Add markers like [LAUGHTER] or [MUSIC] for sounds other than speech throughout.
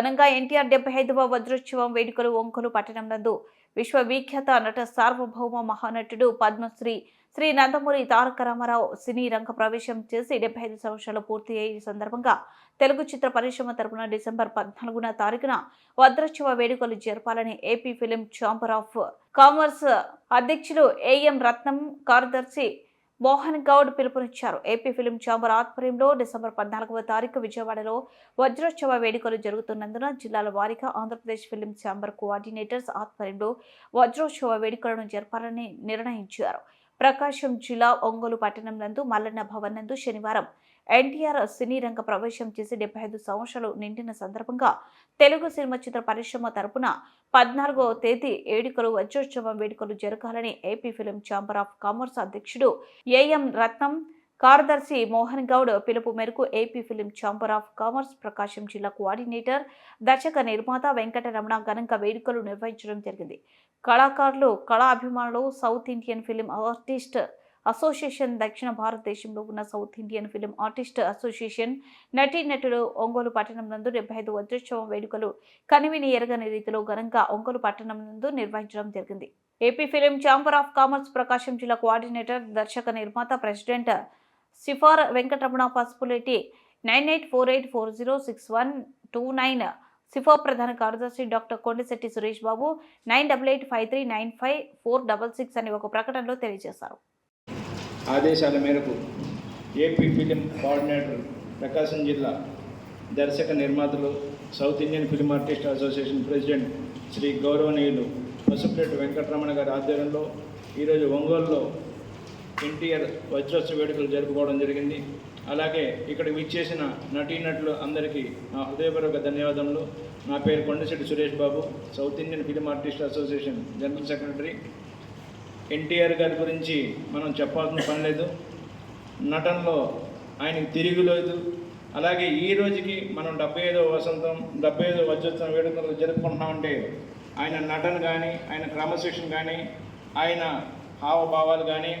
ఘనంగా ఎన్టీఆర్ డెబ్బై ఐదవ వజ్రోత్సవం వేడుకలు ఒంకొలు పట్టణం నందు విశ్వవిఖ్యాత నట సార్వభౌమ మహానటుడు పద్మశ్రీ శ్రీ నందమూరి తారక రామారావు సినీ రంగ ప్రవేశం చేసి డెబ్బై ఐదు సంవత్సరాలు పూర్తి అయ్యే సందర్భంగా తెలుగు చిత్ర పరిశ్రమ తరపున డిసెంబర్ పద్నాలుగున తారీఖున వజ్రోత్సవ వేడుకలు జరపాలని AP film chamber of commerce అధ్యక్షులు ఏఎం రత్నం కార్యదర్శి మోహన్ గౌడ్ పిలుపునిచ్చారు. ఏపీ ఫిలిం ఛాంబర్ ఆధ్వర్యంలో డిసెంబర్ పద్నాలుగవ తారీఖు విజయవాడలో వజ్రోత్సవ వేడుకలు జరుగుతున్నందున జిల్లాల వారీగా ఆంధ్రప్రదేశ్ ఫిలిం ఛాంబర్ కోఆర్డినేటర్స్ ఆధ్వర్యంలో వజ్రోత్సవ వేడుకలను జరపాలని నిర్ణయించారు. ప్రకాశం జిల్లా ఒంగోలు పట్టణం నందు మల్లన్న భవన్ నందు శనివారం ఎన్టీఆర్ సినీ రంగ ప్రవేశం చేసి డెబ్బై ఐదు సంవత్సరాలు నిండిన సందర్భంగా తెలుగు సినిమా చిత్ర పరిశ్రమ తరపున పద్నాలుగో తేదీ వేడుకలు వజ్రోత్సవం వేడుకలు జరగాలని AP film chamber of commerce అధ్యక్షుడు ఏఎం రత్నం కార్యదర్శి మోహన్ గౌడ్ పిలుపు మేరకు AP film chamber of commerce Prakasam జిల్లా కోఆర్డినేటర్ దర్శక నిర్మాత వెంకటరమణ ఘనంగా వేడుకలు నిర్వహించడం జరిగింది. కళాకారులు కళా అభిమానులు south Indian film artist association దక్షిణ భారతదేశంలో ఉన్న south Indian film artist association నటీనటులు ఒంగోలు పట్టణం నందు డెబ్బై ఐదు వజ్రోత్సవం వేడుకలు కనివిని ఎరగని రీతిలో ఘనంగా ఒంగోలు పట్టణం నందు నిర్వహించడం జరిగింది. AP film chamber of commerce Prakasam జిల్లా కోఆర్డినేటర్ దర్శక నిర్మాత president సిఫార్ Venkataramana Pasupuleti nine eight four eight four zero six one two nine సిఫో ప్రధాన కార్యదర్శి doctor Kondasetti Suresh Babu nine double eight five three nine five four double six అని ఒక ప్రకటనలో తెలియజేశారు. ఆదేశాల మేరకు ఏపీ ఫిలిం కోఆర్డినేటర్ ప్రకాశం జిల్లా దర్శక నిర్మాతలు south Indian film artist association president Shri గౌరవనీయులు పసుపురెడ్డి వెంకటరమణ గారి ఆధ్వర్యంలో ఈరోజు ఒంగోలులో ఎన్టీఆర్ వజ్రోత్సవ వేడుకలు జరుపుకోవడం జరిగింది. అలాగే ఇక్కడ విచ్చేసిన నటీనటులు అందరికీ నా హృదయపూర్వక ధన్యవాదములు. నా పేరు Kondasetti Suresh Babu south Indian film artist association general secretary. NTR గారి గురించి మనం చెప్పాల్సిన పని లేదు. నటనలో ఆయనకి తిరుగులేదు అలాగే ఈ రోజుకి మనం డెబ్బై ఐదవ వసంతం డెబ్బై ఐదో వజ్రోత్సవం వేడుకలు జరుపుకుంటున్నామంటే ఆయన నటన కానీ ఆయన క్రమశిక్షణ కానీ ఆయన హావభావాలు కానీ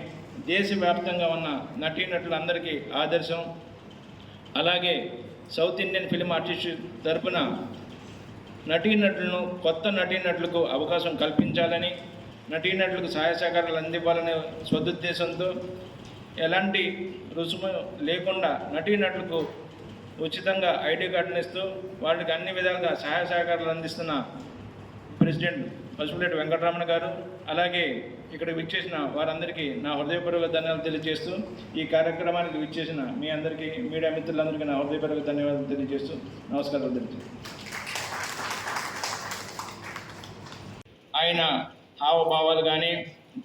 దేశవ్యాప్తంగా ఉన్న నటీనటులందరికీ ఆదర్శం. అలాగే సౌత్ ఇండియన్ ఫిలిం ఆర్టిస్ట్ తరపున నటీనటులను కొత్త నటీనటులకు అవకాశం కల్పించాలని నటీనటులకు సహాయ సహకారాలు అందివ్వాలనే సదుద్దేశంతో ఎలాంటి రుసుము లేకుండా నటీనటులకు ఉచితంగా ఐడి కార్డును ఇస్తూ వాళ్ళకి అన్ని విధాలుగా సహాయ సహకారాలు అందిస్తున్న ప్రెసిడెంట్ పసుపులేటి వెంకటరమణ గారు అలాగే ఇక్కడ విచ్చేసిన వారందరికీ నా హృదయపూర్వక ధన్యవాదాలు తెలియజేస్తూ ఈ కార్యక్రమానికి విచ్చేసిన మీ అందరికీ మీడియా మిత్రులందరికీ నా హృదయపూర్వక ధన్యవాదాలు తెలియజేస్తూ నమస్కారాలు తెలియజేస్తాను ఆయన హావభావాలు కానీ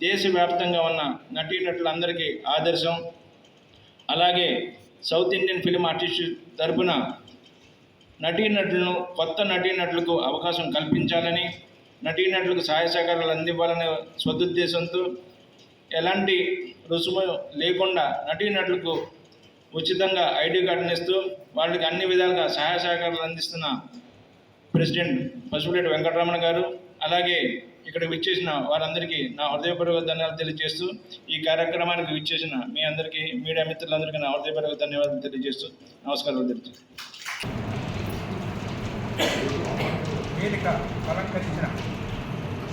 దేశవ్యాప్తంగా ఉన్న నటీనటులందరికీ ఆదర్శం. అలాగే సౌత్ ఇండియన్ ఫిలిం ఆర్టిస్ట్ తరపున నటీనటులను కొత్త నటీనటులకు అవకాశం కల్పించాలని నటీనటులకు సహాయ సహకారాలు అందివ్వాలనే సదుద్దేశంతో ఎలాంటి రుసుము లేకుండా నటీనటులకు ఉచితంగా ఐడి కార్డును ఇస్తూ వాళ్ళకి అన్ని విధాలుగా సహాయ సహకారాలు అందిస్తున్న ప్రెసిడెంట్ పసుపులేటి వెంకటరమణ గారు. అలాగే ఇక్కడ విచ్చేసిన వారందరికీ నా హృదయపూర్వక ధన్యవాదాలు తెలియజేస్తూ ఈ కార్యక్రమానికి విచ్చేసిన మీ అందరికీ మీడియా మిత్రులందరికీ నా హృదయపూర్వక ధన్యవాదాలు తెలియజేస్తూ నమస్కారాలు తెలియజేస్తాను వేదిక అలంకరించిన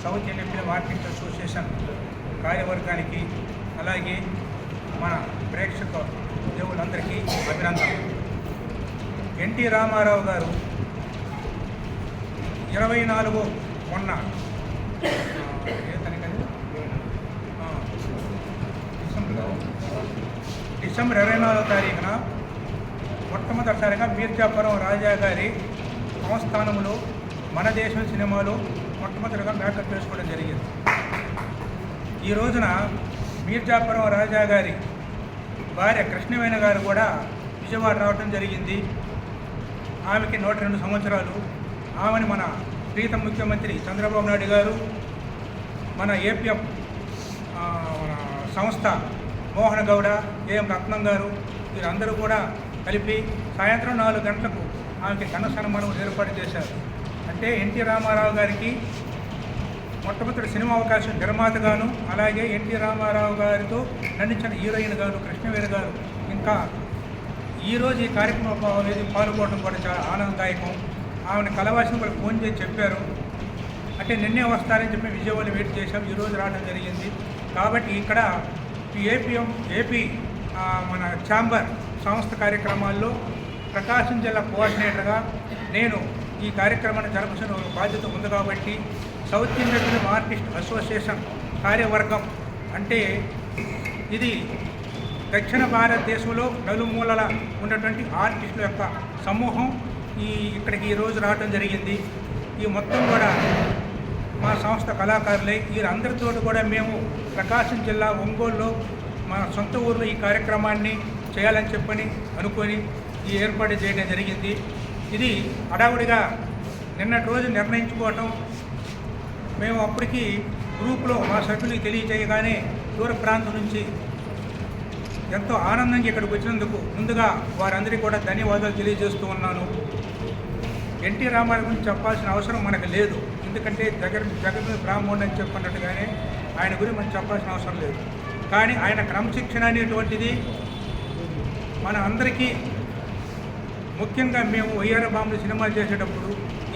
south Indian film artist association కార్యవర్గానికి అలాగే మన ప్రేక్షక దేవులందరికీ అభినందనలు. ఎన్టీ రామారావు గారు ఇరవై నాలుగు మొన్న డిసెంబర్ డిసెంబర్ ఇరవై నాలుగో తారీఖున మొట్టమొదటిసారిగా మీర్జాపురం రాజా గారి సంస్థానంలో మన దేశం సినిమాలు మొట్టమొదటిగా మేకప్ చేసుకోవడం జరిగింది. ఈ రోజున మీర్జాపురం రాజా గారి భార్య కృష్ణవేణ గారు కూడా విజయవాడ రావడం జరిగింది. ఆమెకి నూట రెండు సంవత్సరాలు. ఆమెని మన ప్రీతం ముఖ్యమంత్రి చంద్రబాబు నాయుడు గారు మన ఏపీఎం సంస్థ మోహన్ గౌడ ఏఎం రత్నం గారు వీరందరూ కూడా కలిపి సాయంత్రం నాలుగు గంటలకు ఆమెకి ఘన సన్మానం ఏర్పాటు చేశారు. అంటే ఎన్టీ రామారావు గారికి మొట్టమొదటి సినిమా అవకాశం నిర్మాతగాను అలాగే ఎన్టీ రామారావు గారితో నటించిన హీరోయిన్ గారు కృష్ణవేణి గారు. ఇంకా ఈరోజు ఈ కార్యక్రమం అనేది పాల్గొనడం కూడా చాలా ఆనందదాయకం. ఆమెను కలవాల్సిన కూడా ఫోన్ చేసి చెప్పారు. అంటే నిన్నే వస్తారని చెప్పి విజయవాడ వెయిట్ చేశాం. ఈరోజు రావడం జరిగింది. కాబట్టి ఇక్కడ ఏపీఎం ఏపీ మన ఛాంబర్ సంస్థ కార్యక్రమాల్లో ప్రకాశం జిల్లా కోఆర్డినేటర్గా నేను ఈ కార్యక్రమాన్ని జరపాల్సిన బాధ్యత ఉంది కాబట్టి south Indian film artist association కార్యవర్గం అంటే ఇది దక్షిణ భారతదేశంలో నలుమూలల ఉన్నటువంటి ఆర్టిస్టుల యొక్క సమూహం. ఈ ఇక్కడికి ఈరోజు రావడం జరిగింది. ఈ మొత్తం కూడా మా సంస్థ కళాకారులే. వీరందరితో కూడా మేము ప్రకాశం జిల్లా ఒంగోలులో మా సొంత ఊర్లో ఈ కార్యక్రమాన్ని చేయాలని చెప్పని అనుకొని ఈ ఏర్పాటు చేయడం జరిగింది. ఇది హడావుడిగా నిన్నటి రోజు నిర్ణయించుకోవటం. మేము అప్పటికి గ్రూప్లో మా సభ్యులకు తెలియజేయగానే దూర ప్రాంతం నుంచి ఎంతో ఆనందంగా ఇక్కడికి వచ్చినందుకు ముందుగా వారందరికీ కూడా ధన్యవాదాలు తెలియజేస్తూ ఉన్నాను. ఎన్టీ రామారావు గురించి చెప్పాల్సిన అవసరం మనకు లేదు. ఎందుకంటే జగన్ జగన్ బ్రాహ్మణుడు అని చెప్పినట్టుగానే ఆయన గురించి మనం చెప్పాల్సిన అవసరం లేదు. కానీ ఆయన క్రమశిక్షణ అనేటువంటిది మన అందరికీ ముఖ్యంగా మేము వయ్యార బాంబులు సినిమా చేసేటప్పుడు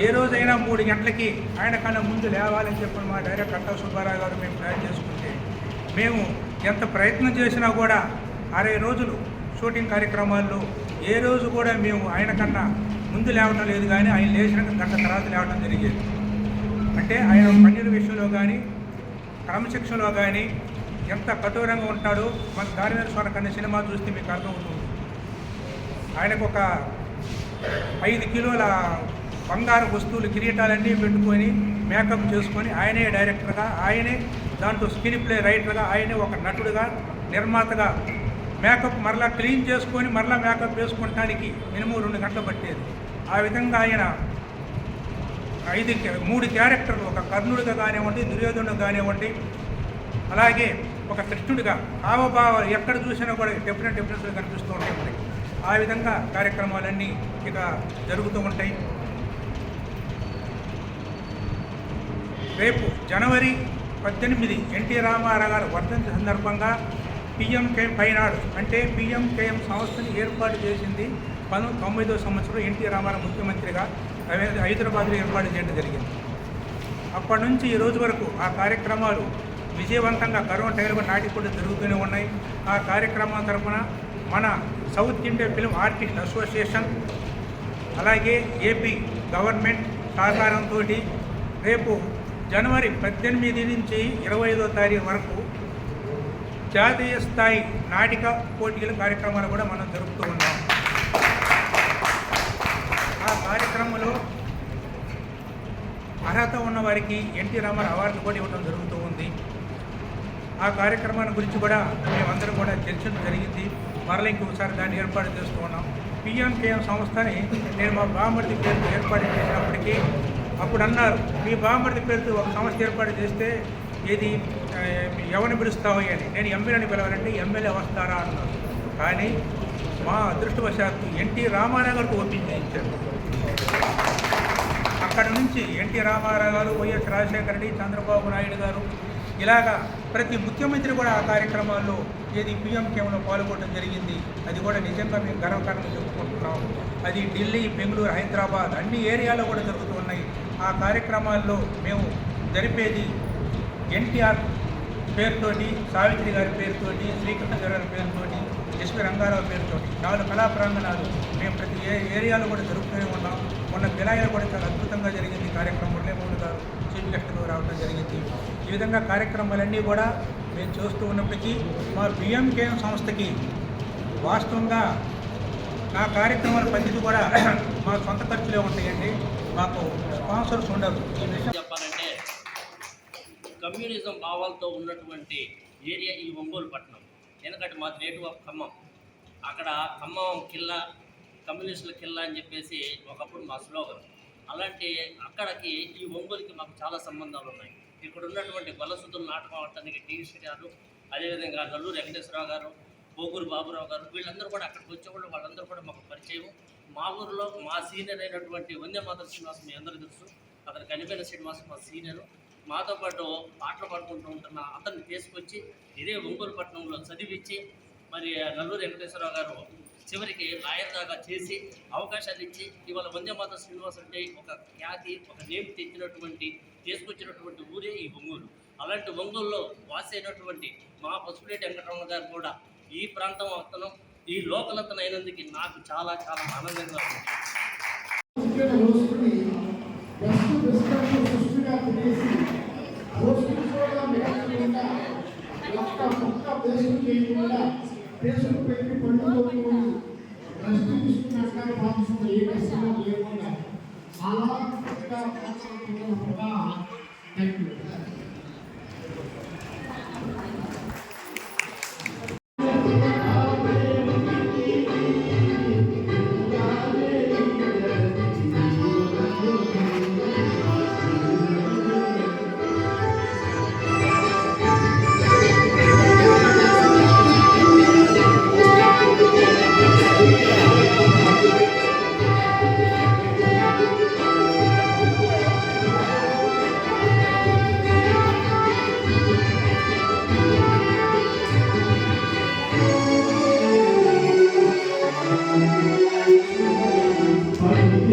ఏ రోజైనా మూడు గంటలకి ఆయన కన్నా ముందు లేవాలని చెప్పిన మా డైరెక్టర్ కట్టా సుబ్బారావు గారు మేము ప్లాన్ చేసుకుంటే మేము ఎంత ప్రయత్నం చేసినా కూడా అరవై రోజులు షూటింగ్ కార్యక్రమాల్లో ఏ రోజు కూడా మేము ఆయన కన్నా ముందు లేవటం లేదు కానీ ఆయన లేచిన గంట తర్వాత లేవటం జరిగేది. అంటే ఆయన పన్నీరు విషయంలో కానీ క్రమశిక్షణలో కానీ ఎంత కఠోరంగా ఉంటాడో మన దారివేరు స్వర కన్నా సినిమా చూస్తే మీకు అర్థమవుతుంది. ఆయనకు ఒక ఐదు కిలోల బంగారు వస్తువులు కిరీటాలన్నీ పెట్టుకొని మేకప్ చేసుకొని ఆయనే డైరెక్టర్గా ఆయనే దాంట్లో స్క్రీన్ ప్లే రైటర్గా ఆయనే ఒక నటుడుగా నిర్మాతగా మేకప్ మరలా క్లీన్ చేసుకొని మరలా మేకప్ వేసుకోవటానికి మినిమం రెండు గంటలు పట్టేది. ఆ విధంగా ఆయన ఐదు మూడు క్యారెక్టర్లు ఒక కర్ణుడిగా కానివ్వండి దుర్యోధనుడు కానివ్వండి అలాగే ఒక కృష్ణుడిగా హావభావాలు ఎక్కడ చూసినా కూడా డిఫరెంట్ డిఫరెన్స్లు కనిపిస్తూ ఉంటాయి మనకి. ఆ విధంగా కార్యక్రమాలన్నీ ఇక జరుగుతూ ఉంటాయి. రేపు జనవరి పద్దెనిమిది ఎన్టీ రామారావు గారు వర్ధంతి సందర్భంగా పిఎంకేఎం పైనాడు అంటే పిఎంకేఎం సంస్థని ఏర్పాటు చేసింది పంతొమ్మిది తొంభైదో సంవత్సరం ఎన్టీ రామారావు ముఖ్యమంత్రిగా హైదరాబాద్లో ఏర్పాటు చేయడం జరిగింది. అప్పటి నుంచి ఈ రోజు వరకు ఆ కార్యక్రమాలు విజయవంతంగా కరోనా టైంలో నాటికి కూడా జరుగుతూనే ఉన్నాయి. ఆ కార్యక్రమం తరఫున మన south India film artist association అలాగే ఏపీ గవర్నమెంట్ సహకారంతో రేపు జనవరి పద్దెనిమిది నుంచి ఇరవై ఐదో తారీఖు వరకు జాతీయ స్థాయి నాటిక పోటీల కార్యక్రమాలు కూడా మనం జరుపుతూ ఉన్నాం ఆ కార్యక్రమంలో అర్హత ఉన్న వారికి ఎన్టీ రామారావు అవార్డు కూడా ఇవ్వడం జరుగుతూ ఉంది. ఆ కార్యక్రమాన్ని గురించి కూడా మేమందరం కూడా చర్చలు జరిగింది. మరలా ఇంకొకసారి దాన్ని ఏర్పాటు చేస్తూ ఉన్నాం. పిఎంకేఎం సంస్థని నేను మా బామర్ది పేరుతో ఏర్పాటు చేసినప్పటికీ అప్పుడు అన్నారు మీ బామర్ది పేరుతో ఒక సంస్థ ఏర్పాటు చేస్తే ఏది ఎవరిని పిలుస్తావు అని? నేను ఎమ్మెల్యేని పిలవాలంటే ఎమ్మెల్యే వస్తారా అన్నారు. కానీ మా అదృష్టవశాత్తు ఎన్టీ రామారావు గారికి ఓపెన్ చేయించారు అక్కడి నుంచి ఎన్టీ రామారావు గారు వైఎస్ రాజశేఖర రెడ్డి చంద్రబాబు నాయుడు గారు ఇలాగా ప్రతి ముఖ్యమంత్రి కూడా ఆ కార్యక్రమాల్లో ఏది పిఎంకేలో పాల్గొనడం జరిగింది. అది కూడా నిజంగా మేము గర్వకారణంగా చెప్పుకుంటున్నాం. అది ఢిల్లీ బెంగళూరు హైదరాబాద్ అన్ని ఏరియాలో కూడా జరుగుతున్నాయి. ఆ కార్యక్రమాల్లో మేము జరిపేది ఎన్టీఆర్ పేరుతోటి సావిత్రి గారి పేరుతోటి శ్రీకృష్ణ గారి పేరుతోటి ఎస్పి రంగారావు పేరుతో నాలుగు కళా ప్రాంగణాలు మేము ప్రతి ఏ ఏరియాలో కూడా జరుపుతూనే ఉన్నాం. మొన్న వినాయకులు కూడా చాలా అద్భుతంగా జరిగింది కార్యక్రమం. మురళీమోహన్ గారు చీఫ్ గెస్ట్గా రావడం జరిగింది. ఈ విధంగా కార్యక్రమాలన్నీ కూడా మేము చూస్తూ ఉన్నప్పటికీ మా బిఎంకేఎం సంస్థకి వాస్తవంగా నా కార్యక్రమాల పరిస్థితి కూడా [CLEARS THROAT] మా సొంత ఖర్చులే ఉంటాయండి. మాకు స్పాన్సర్స్ ఉండదు ఈ విషయం చెప్పాలంటే కమ్యూనిజం భావాలతో ఉన్నటువంటి ఏరియా ఈ ఒంగోలు పట్టణం. ఎందుకంటే మాది నేటివ్ ఆఫ్ ఖమ్మం. అక్కడ ఖమ్మం కిల్లా కమ్యూనిస్టుల కిల్లా అని చెప్పేసి ఒకప్పుడు మా స్లోగన్. అలాంటి అక్కడికి ఈ ఒంగోలుకి మాకు చాలా సంబంధాలు ఉన్నాయి. ఇక్కడ ఉన్నటువంటి గొల్లసుతులు నాటకం ఆడటానికి టీవీ గారు అదేవిధంగా నల్లూరు వెంకటేశ్వరరావు గారు పోగూరు బాబురావు గారు వీళ్ళందరూ కూడా అక్కడికి వచ్చేవాళ్ళు వాళ్ళందరూ కూడా మాకు పరిచయం. మా ఊరిలో మా సీనియర్ అయినటువంటి వందే మాధవ శ్రీనివాస్ మీ అందరూ తెలుసు. అతను కనిపోయిన శ్రీనివాస్ మా సీనియర్. మాతో పాటు పాటలు పాడుకుంటూ ఉంటున్న అతన్ని తీసుకొచ్చి ఇదే ఒంగోలు పట్టణంలో చదివించి మరి నల్లూరు వెంకటేశ్వరరావు గారు చివరికి లాయర్ దాకా చేసి అవకాశాలు ఇచ్చి ఇవాళ వందేమాత శ్రీనివాస్ అంటే ఒక ఖ్యాతి ఒక నేమ్ తెచ్చినటువంటి తీసుకొచ్చినటువంటి ఊరే ఈ ఒంగోలు. అలాంటి ఒంగోలులో వాసి అయినటువంటి మా పసుపులేటి వెంకటరమణ గారు కూడా ఈ ప్రాంతం అతను ఈ లోకల్ అతను అయినందుకు నాకు చాలా చాలా ఆనందంగా ఉంది. మిగలకుండా ఒక్క ముక్క పేస్ట్ చేయకుండా పేస్ట్ పెట్టి పండుగ రెస్ట్ తీసుకున్నాక పాపం ఏ కష్టమో లేకుండా చాలా చక్కగా మాట్లాడుతున్నట్టుగా థ్యాంక్ యూ